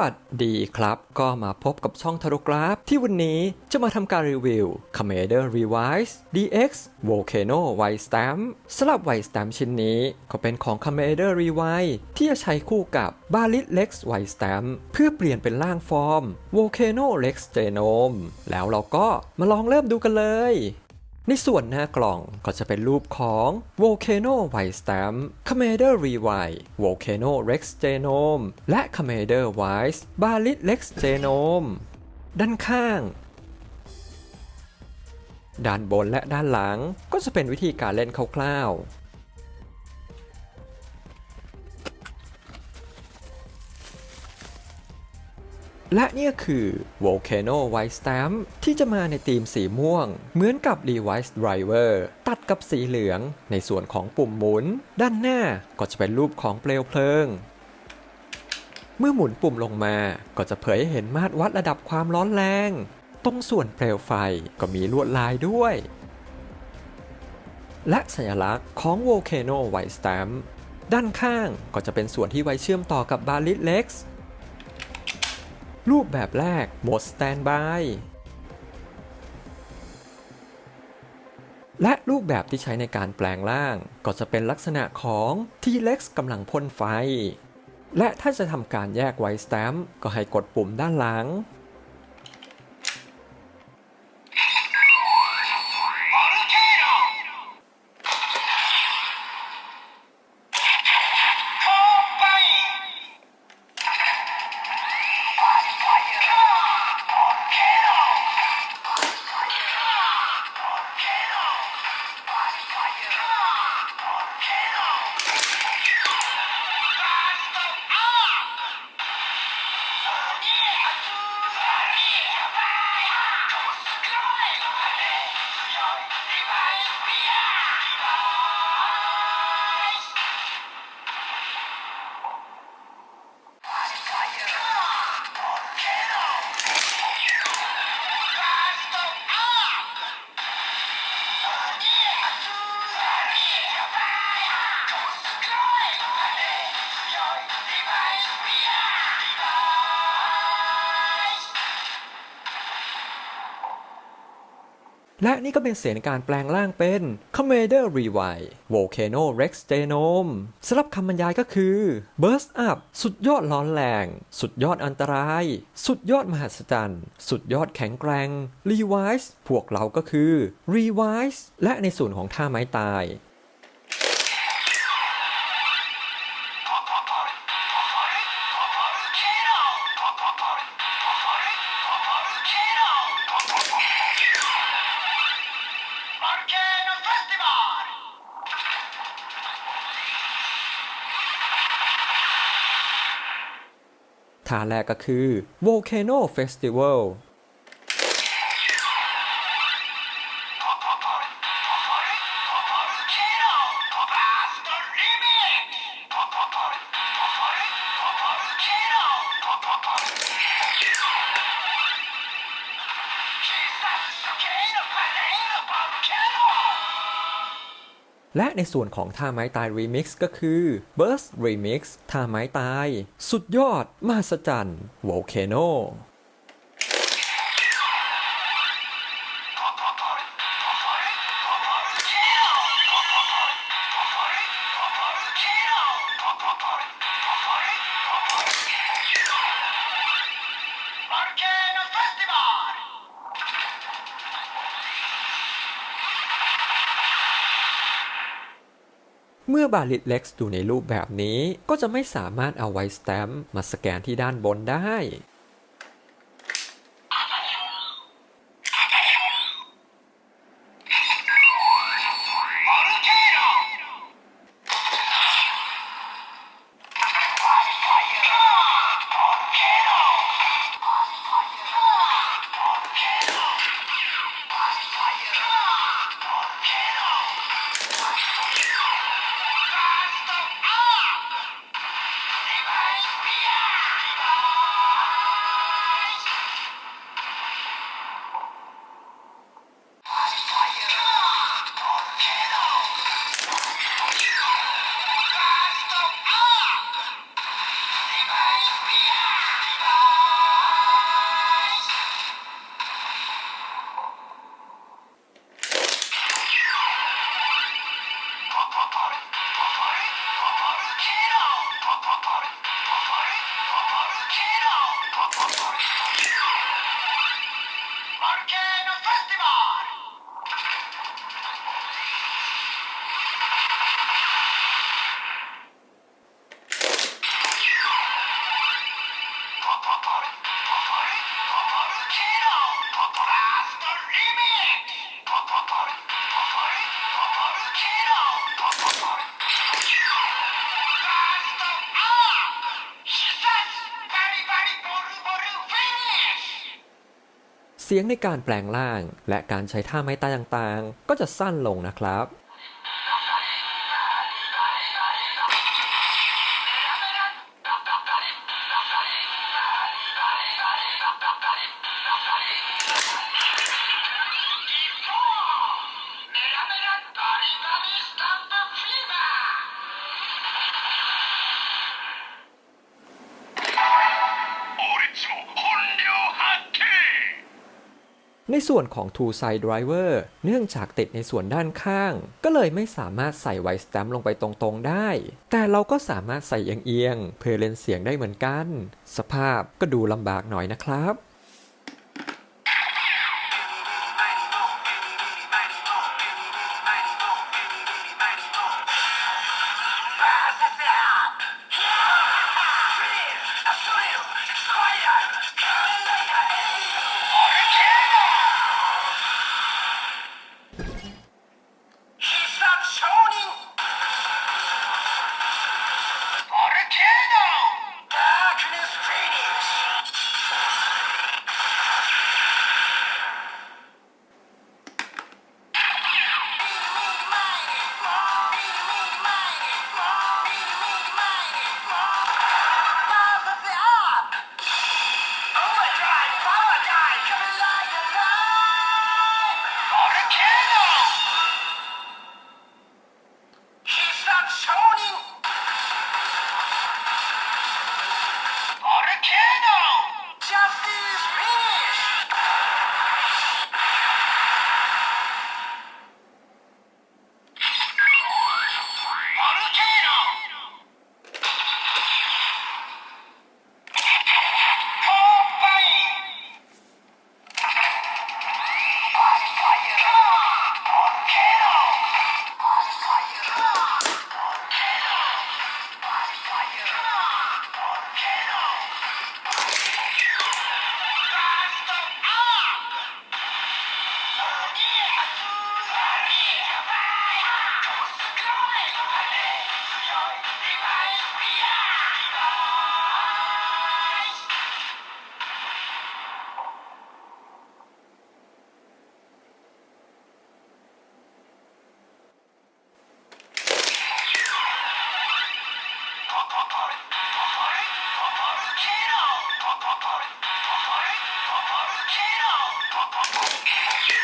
สวัสดีครับ ก็มาพบกับช่องทารกราฟ ที่วันนี้จะมาทำการรีวิว Commander Revise DX Volcano White Stamp สำหรับ White Stamp ชิ้นนี้ก็เป็นของ Commander Revise ที่จะใช้คู่กับ b a l i t Lex White Stamp เพื่อเปลี่ยนเป็นร่างฟอร์ม Volcano Lex Genome แล้วเราก็มาลองเริ่มดูกันเลย ในส่วนหน้ากล่องก็จะเป็นรูปของ Volcano White Stamp Commander Rewind Volcano Rex Genome และ Commander Wise b a l i t Rex Genome ด้านข้าง ด้านบนและด้านหลังก็จะเป็นวิธีการเล่นคร่าวๆ และนี่คือ Volcano White Stamp ที่จะมาในธีมสีม่วง เหมือนกับ Device Driver ตัดกับสีเหลืองในส่วนของปุ่มหมุน ด้านหน้าก็จะเป็นรูปของเปลวเพลิง เมื่อหมุนปุ่มลงมาก็จะเผยให้เห็นมาตรวัดระดับความร้อนแรง ตรงส่วนเปลวไฟก็มีลวดลายด้วย และสัญลักษณ์ของ Volcano White Stamp ด้านข้างก็จะเป็นส่วนที่ไว้เชื่อมต่อกับ b a l i t Lex รูปแบบแรกโหมด Standby และรูปแบบที่ใช้ในการแปลงร่าง ก็จะเป็นลักษณะของ T-Rex กำลังพ่นไฟ และถ้าจะทำการแยกไวสแตมป์ก็ให้กดปุ่มด้านหลัง Yeah! และนี่ก็เป็นเสียงการแปลงร่างเป็น Commander Rewind Volcano Rex Genome สำหรับคำบรรยายก็คือ Burst Up สุดยอดร้อนแรง สุดยอดอันตราย สุดยอดมหัศจรรย์ สุดยอดแข็งแกร่ง Revise พวกเราก็คือ Revise และในส่วนของท่าไม้ตาย ท่าแรกก็คือ Volcano Festival และในส่วนของท่าไม้ตาย Remix ก็คือ Burst Remix ท่าไม้ตาย สุดยอด มหัศจรรย์ Volcano เมื่อบาลิตเล็กซ์อยู่ในรูปแบบนี้ก็จะไม่สามารถเอาไว้สแตมป์มาสแกนที่ด้านบนได้ เสียงในการแปลงร่าง และการใช้ท่าไม้ตายต่างๆ ก็จะสั้นลงนะครับ ในส่วนของ Two Side Driver เนื่องจากติดในส่วนด้านข้าง ก็เลยไม่สามารถใส่ไวสแตมป์ลงไปตรงๆได้ แต่เราก็สามารถใส่เอียงๆเพื่อเล่นเสียงได้เหมือนกัน สภาพก็ดูลำบากหน่อยนะครับ Thank you.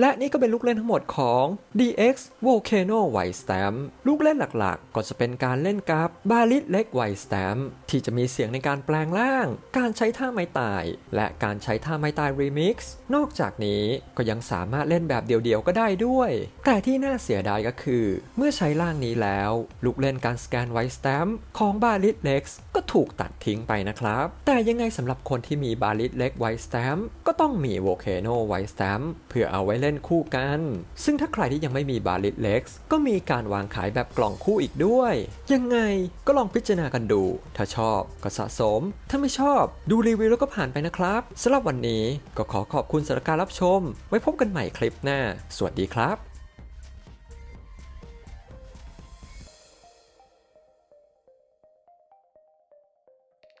และนี่ก็เป็นลูกเล่นทั้งหมดของ DX Volcano White Stamp ลูกเล่นหลักๆ ก็จะเป็นการเล่นกับบาลิสเล็ก White Stamp ที่จะมีเสียงในการแปลงร่าง การใช้ท่าไม้ตาย และการใช้ท่าไม้ตาย Remix นอกจากนี้ก็ยังสามารถเล่นแบบเดียวๆก็ได้ด้วย แต่ที่น่าเสียดายก็คือ เมื่อใช้ร่างนี้แล้ว ลูกเล่นการสแกน White Stamp ของบาลิสเล็กก็ถูกตัดทิ้งไปนะครับ แต่ยังไงสำหรับคนที่มีบาลิสเล็ก White Stamp ก็ต้องมี Volcano White Stamp เพื่อเอาไว้เล่นคู่กัน ซึ่งถ้าใครที่ยังไม่มีบาลิตเล็กก็มีการวางขายแบบกล่องคู่อีกด้วย ยังไงก็ลองพิจารณากันดู ถ้าชอบก็สะสม ถ้าไม่ชอบดูรีวิวแล้วก็ผ่านไปนะครับสำหรับวันนี้ก็ขอขอบคุณสำหรับการรับชม ไว้พบกันใหม่คลิปหน้า สวัสดีครับ